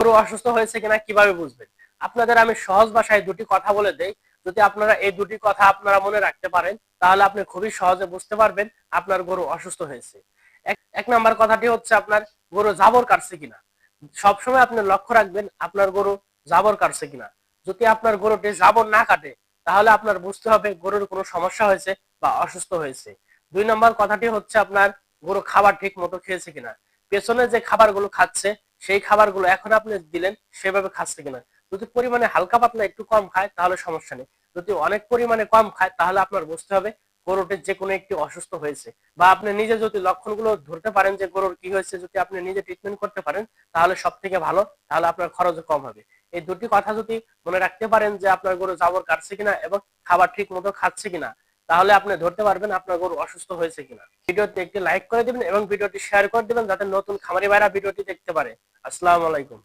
গরু অসুস্থ হয়েছে কিনা কীভাবে বুঝবেন? আপনাদের আমি সহজ ভাষায় দুটি কথা বলে দেই। যদি আপনারা এই দুটি কথা আপনারা মনে রাখতে পারেন, তাহলে আপনি খুবই সহজে বুঝতে পারবেন আপনার গরু অসুস্থ হয়েছে। এক- নাম্বার কথাটি হচ্ছে আপনার গরু জাবর কাটছে কিনা? সবসময় আপনি লক্ষ্য রাখবেন আপনার গরু জাবর কাটছে কিনা। যদি আপনার গরুটি জাবর না কাটে, তাহলে আপনার বুঝতে হবে গরুর কোনো সমস্যা হয়েছে বা অসুস্থ হয়েছে। দুই নম্বর কথাটি হচ্ছে আপনার গরু খাবার ঠিক মতো খেয়েছে কিনা? পেছনে যে খাবারগুলো খাচ্ছে সেই খাবারগুলো এখন আপনি দিলেন সেভাবে খাচ্ছে কিনা? যদি পরিমাণে হালকা পাতলা একটু কম খায়, তাহলে সমস্যা নেই। যদি অনেক পরিমাণে কম খায়, তাহলে আপনার বুঝতে হবে গরুটির যে কোনো একটি অসুস্থ হয়েছে। বা আপনি নিজে যদি লক্ষণগুলো ধরতে পারেন যে গরুর কি হয়েছে, যদি আপনি নিজে ট্রিটমেন্ট করতে পারেন, তাহলে সব থেকে ভালো, তাহলে আপনার খরচও কম হবে। এই দুটি কথা যদি মনে রাখতে পারেন যে আপনার গরু জাবর কাটছে কিনা এবং খাবার ঠিক মতো খাচ্ছে কিনা, তাহলে আপনি ধরতে পারবেন আপনার গরু অসুস্থ হয়েছে কিনা। ভিডিওতে একটি লাইক করে দিবেন এবং ভিডিওটি শেয়ার করে দিবেন যাতে নতুন খামারি ভাইরা ভিডিওটি দেখতে পারে। আসসালামু আলাইকুম।